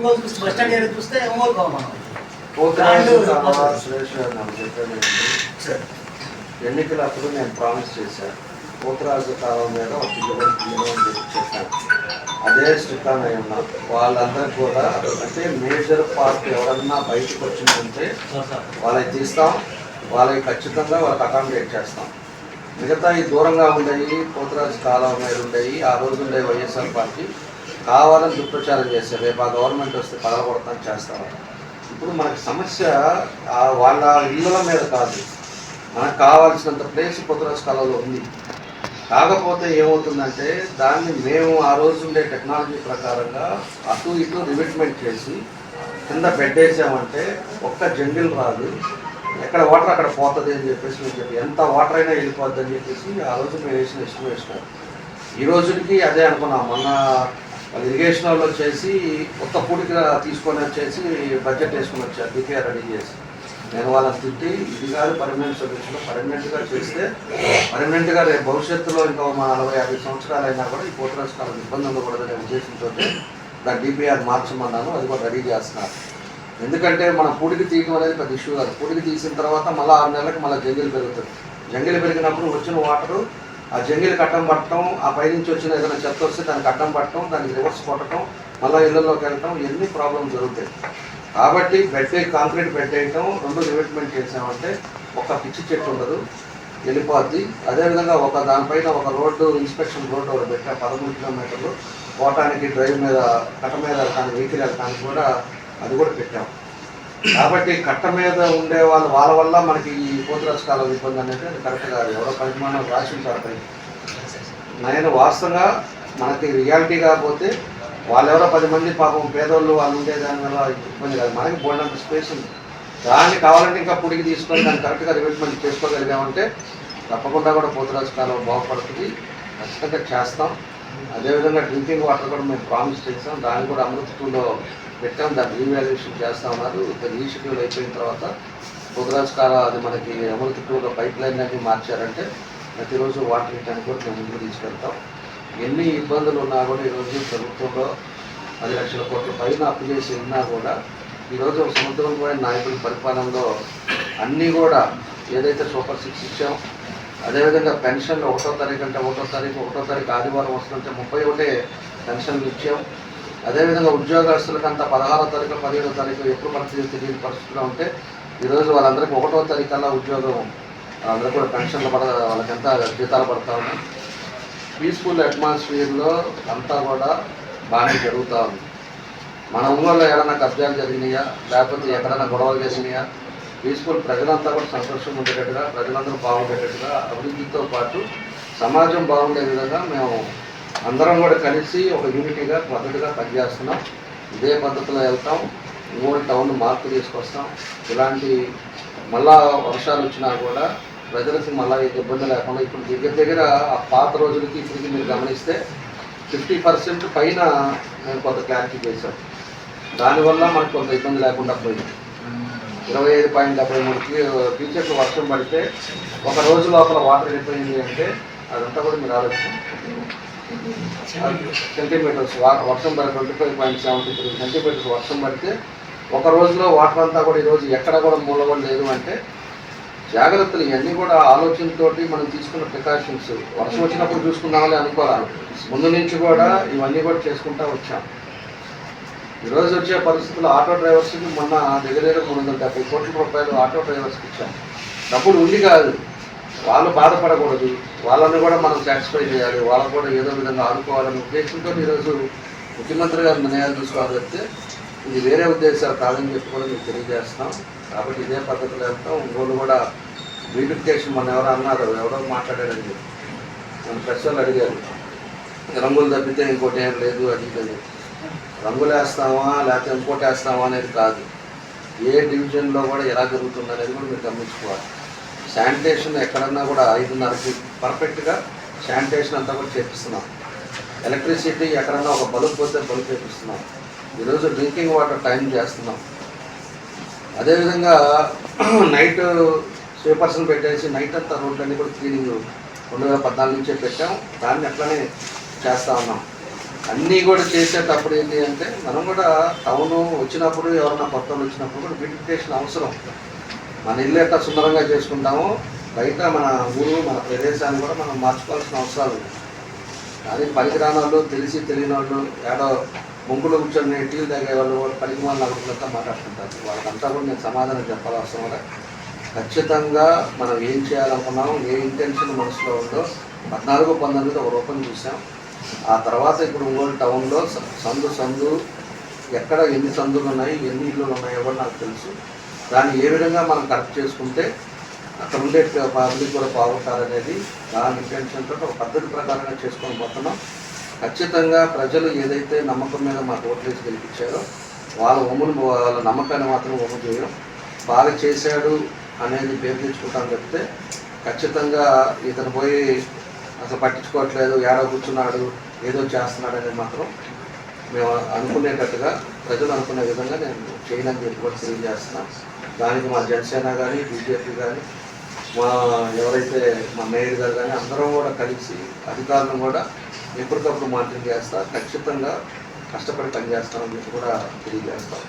ఒంగోలు చూస్తే bus stand area చూస్తే ఒంగోలు కావాలి ఎన్నికల అప్పుడు నేను ప్రామిస్ చేశాను పోతురాజు కాలం మీద ఒక చెప్పాను అదే అయి ఉన్నాం. వాళ్ళందరూ కూడా అంటే మేజర్ పార్ట్ ఎవరన్నా బయటకు వచ్చిందంటే వాళ్ళకి తీస్తాం. వాళ్ళకి ఖచ్చితంగా వాళ్ళకి అకామిడేట్ చేస్తాం. మిగతా ఈ దూరంగా ఉండేవి పోతురాజు కాలం మీద ఉండేవి ఆ రోజు ఉండే వైఎస్ఆర్ పార్టీ కావాలని దుష్ప్రచారం చేస్తారు రేపు ఆ గవర్నమెంట్ వస్తే పగలగొడతాం చేస్తారు ఇప్పుడు మనకి సమస్య వాళ్ళ ఇళ్ళ మీద కాదు. మనకు కావాల్సినంత ప్లేస్ పొద్దురాజు కళలో ఉంది. కాకపోతే ఏమవుతుందంటే దాన్ని మేము ఆ రోజు ఉండే టెక్నాలజీ ప్రకారంగా అటు ఇటు రివిట్మెంట్ చేసి కింద బెడ్ వేసామంటే ఒక్క జంగిల్ రాదు. ఎక్కడ వాటర్ అక్కడ పోతుంది అని చెప్పేసి మేము చెప్పి ఎంత వాటర్ అయినా వెళ్ళిపోద్ది అని చెప్పేసి ఆ రోజు మేము వేసిన ఎస్టిమేషన్ ఈ రోజుకి అదే అనుకున్నాం. మొన్న అది ఇరిగేషన్ వాళ్ళు వచ్చేసి కొత్త పూడిక తీసుకొని వచ్చేసి బడ్జెట్ వేసుకొని వచ్చారు డిపిఆర్ రెడీ చేసి. నేను వాళ్ళని తిట్టి ఇది కాదు పర్మనెంట్ సొల్యూషన్ పర్మనెంట్గా చేస్తే పర్మనెంట్గా రేపు భవిష్యత్తులో ఇంకా మా నలభై యాభై సంవత్సరాలు అయినా కూడా ఈ పోతురాజు కాలం ఇబ్బంది ఉండకూడదనే ఉద్దేశంతో దాని డిపిఆర్ మార్చమన్నాను అది కూడా రెడీ చేస్తున్నారు. ఎందుకంటే మనం పూడికి తీయడం అనేది పెద్ద ఇష్యూ కాదు. పూడికి తీసిన తర్వాత మళ్ళీ ఆరు నెలలకు మళ్ళీ జంగిల్ పెరుగుతుంది. జంగిల్ పెరిగినప్పుడు వచ్చిన వాటరు ఆ జంగిల్ కట్టం పట్టడం ఆ పైనుంచి వచ్చిన ఏదైనా చెత్త వస్తే దాన్ని కట్టం పట్టడం దానికి రివర్స్ కొట్టడం మళ్ళీ ఇళ్ళలోకి వెళ్ళటం ఇవన్నీ ప్రాబ్లమ్స్ జరుగుతాయి. కాబట్టి బెడ్ కాంక్రీట్ బెడ్ వేయటం రెండు రివెట్మెంట్ చేసామంటే ఒక పిచ్చి చెట్టు ఉండదు వెళ్ళిపోద్ది. అదేవిధంగా ఒక దానిపైన ఒక రోడ్డు ఇన్స్పెక్షన్ రోడ్డు ఒకటి పెట్టా పదమూడు కిలోమీటర్లు. పోవటానికి డ్రైవ్ మీద కట్ట మీద కానీ వెహికల్ వెళ్ళటానికి కూడా అది కూడా పెట్టాం. కాబట్టి కట్ట మీద ఉండే వాళ్ళు వాళ్ళ వల్ల మనకి ఈ పోతురాజు కాలం ఇబ్బంది అనేది అది కరెక్ట్ కాదు ఎవరో పరిమాణం రాసి ఉంటారు నేను వాస్తవంగా మనకి రియాలిటీ కాకపోతే వాళ్ళెవరో పది మంది పాపం పేదోళ్ళు వాళ్ళు ఉండే దాని వల్ల ఇబ్బంది కాదు. మనకి బోల్డంత స్పేస్ ఉంది. దాన్ని కావాలంటే ఇంకా పుడికి తీసుకొని దాన్ని కరెక్ట్గా రివెట్మెంట్ చేసుకోగలిగామంటే తప్పకుండా కూడా పోతురాజు కాలం బాగుపడుతుంది. ఖచ్చితంగా చేస్తాం. అదేవిధంగా డ్రింకింగ్ వాటర్ కూడా మేము ప్రామిస్ చేస్తాం. దాన్ని కూడా అమృత పెట్టాం దాన్ని రీవాల్యుయేషన్ చేస్తా ఉన్నారు. ఈ షెడ్యూల్ అయిపోయిన తర్వాత పోతురాజు అది మనకి అమలు టూలో పైప్ లైన్ అన్ని మార్చారంటే ప్రతిరోజు వాటర్ ఇవ్వడానికి కూడా మేము ముందుకు తీసుకెళ్తాం. ఎన్ని ఇబ్బందులు ఉన్నా కూడా ఈరోజు ప్రభుత్వంలో పది లక్షల కోట్ల పైన అప్పు చేసి ఉన్నా కూడా ఈరోజు సముద్రం పోయిన నాయకుల పరిపాలనలో అన్నీ కూడా ఏదైతే సూపర్ సిక్స్ ఇచ్చాం అదేవిధంగా పెన్షన్లు ఒకటో తారీఖు అంటే ఒకటో తారీఖు ఒకటో తారీఖు ఆదివారం వస్తుందంటే ముప్పై ఒకటే పెన్షన్లు ఇచ్చాం. అదేవిధంగా ఉద్యోగస్తులకు అంత పదహారో తారీఖు పదిహేడో తారీఖు ఎప్పుడు పరిస్థితి తెలియని పరిస్థితిలో ఉంటే ఈరోజు వాళ్ళందరికీ ఒకటో తారీఖు కల్లా ఉద్యోగం అందరూ కూడా పెన్షన్లు పడ వాళ్ళకంతా జీతాలు పడతా ఉన్నాయి. పీస్ఫుల్ అట్మాస్ఫియర్లో అంతా కూడా బాగానే జరుగుతూ ఉంది. మన ఊళ్ళో ఏదైనా కబ్జాలు జరిగినాయా? లేకపోతే ఎక్కడైనా గొడవలు చేసినాయా? పీస్ఫుల్ ప్రజలంతా కూడా సంతోషం ఉండేటట్టుగా ప్రజలందరూ బాగుండేటట్టుగా అభివృద్ధితో పాటు సమాజం బాగుండే విధంగా మేము అందరం కూడా కలిసి ఒక యూనిటీగా పద్ధతిగా పనిచేస్తున్నాం. ఇదే పద్ధతిలో వెళ్తాం. మూడు టౌన్ మార్పు తీసుకొస్తాం. ఇలాంటి మళ్ళా వర్షాలు వచ్చినా కూడా ప్రజలకి మళ్ళా ఇబ్బంది లేకుండా ఇప్పుడు దగ్గర దగ్గర ఆ పాత రోజులకి ఇప్పటికి మీరు గమనిస్తే ఫిఫ్టీ పర్సెంట్ పైన మేము కొంత క్లారిటీ చేశాం. దానివల్ల మనకు కొంత ఇబ్బంది లేకుండా పోయింది. ఇరవై ఐదు పాయింట్ డెబ్బై మూడుకి టీచర్స్ వర్షం పడితే ఒక రోజు లోపల వాటర్ వెళ్ళిపోయింది అంటే అదంతా కూడా మీరు ఆలోచన సెంటీమీటర్స్ వర్షం పడి twenty five point seventy three centimetres వర్షం పడితే ఒక రోజులో వాటర్ అంతా కూడా ఈరోజు ఎక్కడ కూడా మూలగొని లేదు అంటే జాగ్రత్తలు ఇవన్నీ కూడా ఆలోచనతోటి మనం తీసుకున్న ప్రికాషన్స్. వర్షం వచ్చినప్పుడు చూసుకుందామని అనుకోవాలి ముందు నుంచి కూడా ఇవన్నీ కూడా చేసుకుంటా వచ్చాం. ఈరోజు వచ్చే పరిస్థితుల్లో ఆటో డ్రైవర్స్కి మొన్న దగ్గర దగ్గర మూడు వందల డెబ్బై కోట్ల రూపాయలు ఆటో డ్రైవర్స్కి ఇచ్చాం. డబ్బులు ఉంది కాదు. వాళ్ళు బాధపడకూడదు. వాళ్ళని కూడా మనం సాటిస్ఫై చేయాలి. వాళ్ళు కూడా ఏదో విధంగా ఆదుకోవాలనే ఉద్దేశంతో ఈరోజు ముఖ్యమంత్రి గారు నిర్ణయాలు తీసుకోవాలి వస్తే ఇది వేరే ఉద్దేశాలు కాదని చెప్పి కూడా మీకు తెలియజేస్తున్నాం. కాబట్టి ఇదే పద్ధతిలో వెళ్తాం. ఇంకోళ్ళు కూడా బ్యూటిఫికేషన్ మన ఎవరో అన్నారు ఎవరో మాట్లాడారని చెప్పి. మన ప్రెస్ వాళ్ళు అడిగారు. రంగులు తప్పితే ఇంకోటి ఏం లేదు అది ఇది రంగులు వేస్తామా లేకపోతే ఇంకోటి వేస్తామా అనేది కాదు. ఏ డివిజన్లో కూడా ఎలా జరుగుతుంది అనేది కూడా మీరు గమనించుకోవాలి. శానిటేషన్ ఎక్కడన్నా కూడా ఐదున్నరకి పర్ఫెక్ట్గా శానిటేషన్ అంతా కూడా చేపిస్తున్నాం. ఎలక్ట్రిసిటీ ఎక్కడన్నా ఒక బల్బ్ పోతే బల్బ్ చేపిస్తున్నాం. ఈరోజు డ్రింకింగ్ వాటర్ టైం చేస్తున్నాం. అదేవిధంగా నైట్ స్వీపర్స్ని పెట్టేసి నైట్ అంతా రోడ్లన్నీ కూడా క్లీనింగ్ రెండు వేల పద్నాలుగు నుంచే పెట్టాం. దాన్ని అట్లనే చేస్తూ ఉన్నాం. అన్నీ కూడా చేసేటప్పుడు ఏంటి అంటే మనం కూడా టౌన్ వచ్చినప్పుడు ఎవరన్నా కొత్త వచ్చినప్పుడు కూడా బ్యూటిఫికేషన్ అవసరం. మన ఇల్లు ఎట్లా సుందరంగా చేసుకుంటామో బయట మన ఊరు మన ప్రదేశాన్ని కూడా మనం మార్చుకోవాల్సిన అవసరాలు ఉన్నాయి. కానీ పనికిరాని వాళ్ళు తెలిసి తెలియని వాళ్ళు ఏడో ముంగులు కూర్చొని టీవీ తాగే వాళ్ళు కూడా పనికి మన నలుగురితో మాట్లాడుతుంటారు. వాళ్ళకంతా కూడా నేను సమాధానం చెప్పాల్సిన అవసరం కూడా ఖచ్చితంగా మనం ఏం చేయాలనుకున్నాం ఏ ఇంటెన్షన్ మనసులో ఉందో పద్నాలుగు పంతొమ్మిది ఒక రూపం చూసాం. ఆ తర్వాత ఇప్పుడు ఒంగోలు టౌన్లో సందు సందు ఎక్కడ ఎన్ని సందులు ఉన్నాయి ఎన్ని ఇల్లులు ఉన్నాయో కూడా నాకు తెలుసు. దాన్ని ఏ విధంగా మనం కరెక్ట్ చేసుకుంటే అక్కడ ఉండే పబ్లిక్ కూడా బాగుంటారనేది దాని ఇంటెన్షన్తో ఒక పద్ధతి ప్రకారంగా చేసుకొని పోతున్నాం. ఖచ్చితంగా ప్రజలు ఏదైతే నమ్మకం మీద మాకు ఓట్లేసి గెలిపించారో వాళ్ళ ఒమ్మును వాళ్ళ నమ్మకాన్ని మాత్రం ఒమ్ము చేయడం బాగా చేశాడు అనేది పేరు తెచ్చుకుంటాం చెప్తే ఖచ్చితంగా ఇతను పోయి అసలు పట్టించుకోవట్లేదు ఏడో కూర్చున్నాడు ఏదో చేస్తున్నాడు అనేది మాత్రం మేము అనుకునేటట్టుగా ప్రజలు అనుకునే విధంగా నేను చేయడానికి చెప్పి కూడా తెలియజేస్తున్నాం. దానికి మా జనసేన కానీ బీజేపీ కానీ మా ఎవరైతే మా మేయర్ గారు కానీ అందరం కూడా కలిసి అధికారులను కూడా ఎప్పటికప్పుడు మాత్రం చేస్తా ఖచ్చితంగా కష్టపడి పనిచేస్తామని చెప్పి కూడా తెలియజేస్తాం.